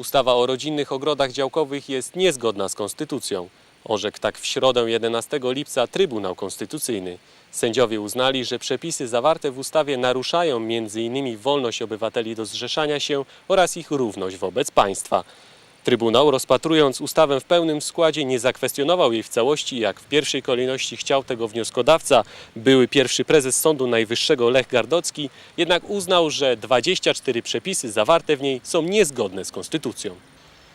Ustawa o rodzinnych ogrodach działkowych jest niezgodna z konstytucją. Orzekł tak w środę 11 lipca Trybunał Konstytucyjny. Sędziowie uznali, że przepisy zawarte w ustawie naruszają m.in. wolność obywateli do zrzeszania się oraz ich równość wobec państwa. Trybunał, rozpatrując ustawę w pełnym składzie, nie zakwestionował jej w całości, jak w pierwszej kolejności chciał tego wnioskodawca, były pierwszy prezes Sądu Najwyższego Lech Gardocki, jednak uznał, że 24 przepisy zawarte w niej są niezgodne z konstytucją.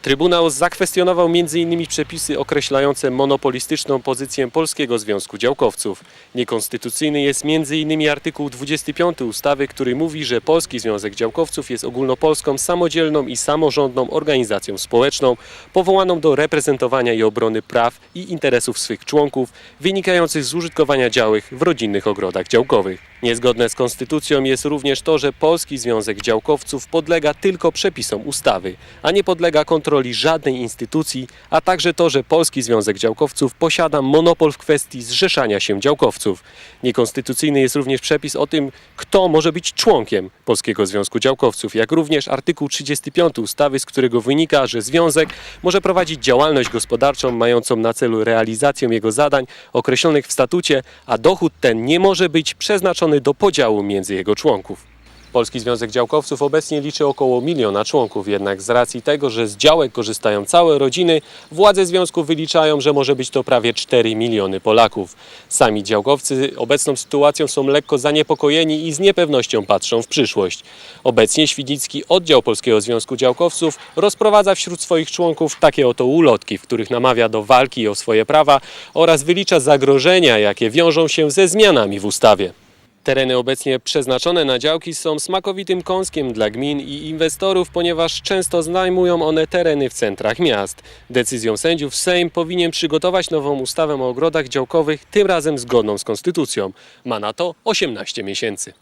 Trybunał zakwestionował m.in. przepisy określające monopolistyczną pozycję Polskiego Związku Działkowców. Niekonstytucyjny jest m.in. artykuł 25 ustawy, który mówi, że Polski Związek Działkowców jest ogólnopolską, samodzielną i samorządną organizacją społeczną, powołaną do reprezentowania i obrony praw i interesów swych członków, wynikających z użytkowania działek w rodzinnych ogrodach działkowych. Niezgodne z konstytucją jest również to, że Polski Związek Działkowców podlega tylko przepisom ustawy, a nie podlega kontroli żadnej instytucji, a także to, że Polski Związek Działkowców posiada monopol w kwestii zrzeszania się działkowców. Niekonstytucyjny jest również przepis o tym, kto może być członkiem Polskiego Związku Działkowców, jak również artykuł 35 ustawy, z którego wynika, że związek może prowadzić działalność gospodarczą mającą na celu realizację jego zadań określonych w statucie, a dochód ten nie może być przeznaczony do podziału między jego członków. Polski Związek Działkowców obecnie liczy około miliona członków, jednak z racji tego, że z działek korzystają całe rodziny, władze związku wyliczają, że może być to prawie 4 miliony Polaków. Sami działkowcy obecną sytuacją są lekko zaniepokojeni i z niepewnością patrzą w przyszłość. Obecnie Świdnicki oddział Polskiego Związku Działkowców rozprowadza wśród swoich członków takie oto ulotki, w których namawia do walki o swoje prawa oraz wylicza zagrożenia, jakie wiążą się ze zmianami w ustawie. Tereny obecnie przeznaczone na działki są smakowitym kąskiem dla gmin i inwestorów, ponieważ często znajmują one tereny w centrach miast. Decyzją sędziów Sejm powinien przygotować nową ustawę o ogrodach działkowych, tym razem zgodną z konstytucją. Ma na to 18 miesięcy.